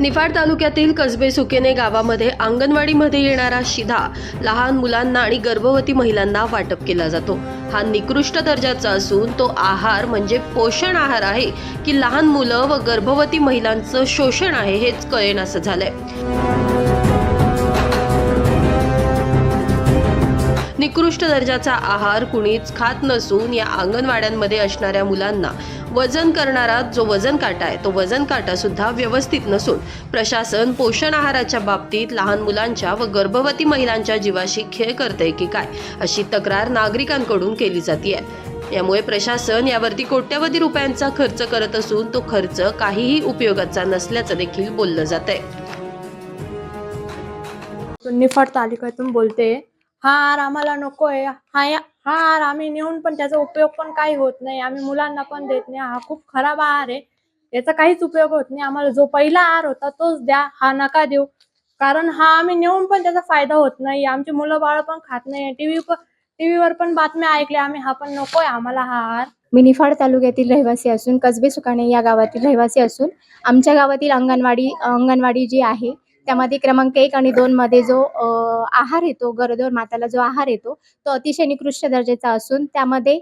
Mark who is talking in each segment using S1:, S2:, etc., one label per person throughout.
S1: निफाड तालुक्यातील कसबे सुकेने गावामध्ये अंगणवाडीमध्ये येणारा शिधा लहान मुलांना आणि गर्भवती महिलांना वाटप केला जातो. हा निकृष्ट दर्जाचा असून तो आहार म्हणजे पोषण आहार आहे की लहान मुलं व गर्भवती महिलांचं शोषण आहे हेच कळेनासं झालंय. निकृष्ट दर्जाचा आहार कुणीच खात नसून या अंगणवाड्यांमध्ये असणाऱ्या मुलांना वजन करणारा जो वजन काटा आहे तो वजन काटा सुद्धा व्यवस्थित नसून प्रशासन पोषण आहाराच्या बाबतीत लहान मुलांच्या व गर्भवती महिलांच्या जीवाशी खेळ करते की काय अशी तक्रार नागरिकांकडून केली जाते यामुळे प्रशासन यावरती कोट्यवधी रुपयांचा खर्च करत असून तो खर्च काहीही उपयोगाचा नसल्याचं देखील बोललं जात आहे
S2: निफाड तालुक्यातून बोलते हा हार आम्हाला नको आहे. हा या- हा हार आम्ही नेऊन पण त्याचा उपयोग पण काही होत नाही. आम्ही मुलांना पण देत नाही. हा खूप खराब आहार आहे. याचा काहीच उपयोग होत नाही. आम्हाला जो पहिला आहार होता तोच द्या. हा नका देऊ. कारण हा आम्ही नेऊन पण त्याचा फायदा होत नाही. आमची मुलं बाळ पण खात नाही. टीव्ही टीव्हीवर पण बातम्या ऐकल्या. आम्ही हा पण नकोय आम्हाला हा आहार
S3: मी निफाड तालुक्यातील रहिवासी असून कसबे सुकाणे या गावातील रहिवासी असून आमच्या गावातील अंगणवाडी अंगणवाडी जी आहे त्यामध्ये क्रमांक एक आणि दोन मध्ये जो आहार येतो गरोदर माताला जो आहार येतो तो अतिशय निकृष्ट दर्जाचा असून त्यामध्ये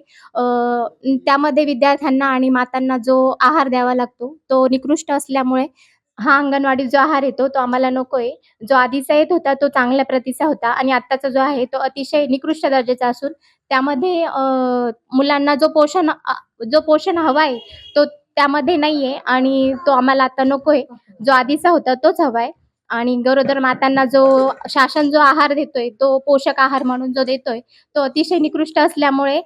S3: त्यामध्ये विद्यार्थ्यांना आणि मातांना जो आहार द्यावा लागतो तो निकृष्ट असल्यामुळे हा अंगणवाडी जो आहार येतो तो आम्हाला नकोय. जो आधीचा येत होता तो चांगल्या प्रतीचा होता आणि आत्ताचा जो आहे तो अतिशय निकृष्ट दर्जाचा असून त्यामध्ये मुलांना जो पोषण जो पोषण हवा आहे तो त्यामध्ये नाहीये आणि तो आम्हाला आता नकोय. जो आधीचा होता तोच हवाय. आणि गरोदर मातांना जो शासन जो आहार देतोय तो पोषक आहार म्हणून जो देतोय तो अतिशय निकृष्ट असल्यामुळे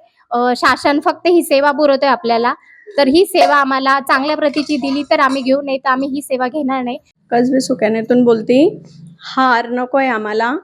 S3: शासन फक्त ही सेवा पुरवतोय आपल्याला. तर ही सेवा आम्हाला चांगल्या प्रतीची दिली तर आम्ही घेऊ नाही तर आम्ही ही सेवा घेणार नाही.
S4: कसबे सुक्यानेतून बोलती हार नकोय आम्हाला.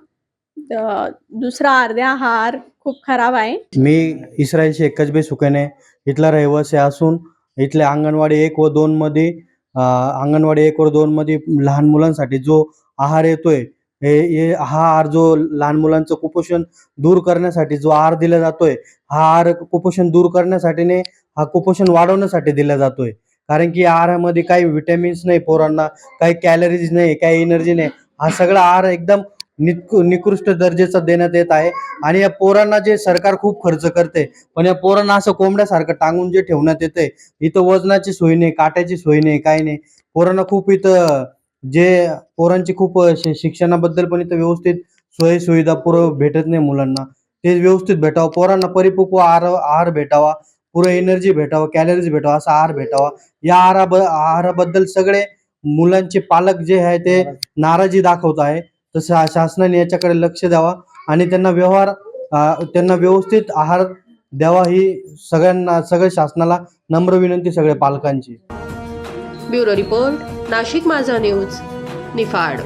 S4: दुसरा अर्ध्या हार खूप खराब आहे.
S5: मी इस्रायल शेख कसबे सुकेने इथला रहिवासी असून इथल्या अंगणवाडी एक व दोन मध्ये अंगणवाडी एक वर दोन मध्ये लहान मुलांसाठी जो आहार येतोय हे हा आहार जो लहान मुलांचं कुपोषण दूर करण्यासाठी जो आहार दिला जातोय हा आहार कुपोषण दूर करण्यासाठी नाही हा कुपोषण वाढवण्यासाठी दिला जातोय. कारण की आहारामध्ये काही विटॅमिन्स नाही पोरांना काही कॅलरीज नाही काही एनर्जी नाही. हा सगळा आहार एकदम निक- निकृष्ट दर्जाचा देण्यात येत आहे. आणि या पोरांना जे सरकार खूप खर्च करते पण या पोरांना असं कोंबड्यासारखं टांगून जे ठेवण्यात येते इथं वजनाची सोय नाही काट्याची सोय नाही काही नाही. पोरांना खूप इथं जे पोरांची खूप शिक्षणाबद्दल पण इथं व्यवस्थित सोयी सुविधा पुरं भेटत नाही मुलांना. ते व्यवस्थित भेटावं. पोरांना परिपक्व आहार आहार भेटावा पुरं एनर्जी भेटावं कॅलरीज भेटावा असा आहार भेटावा. या आहाराब आहाराबद्दल सगळे मुलांचे पालक जे आहे ते नाराजी दाखवत आहे. तसं शासनाने याच्याकडे लक्ष द्यावा आणि त्यांना व्यवहार त्यांना व्यवस्थित आहार द्यावा ही सगळ्यांना सगळ्या शासनाला नम्र विनंती सगळ्या पालकांची.
S1: ब्युरो रिपोर्ट नाशिक माझा न्यूज निफाड.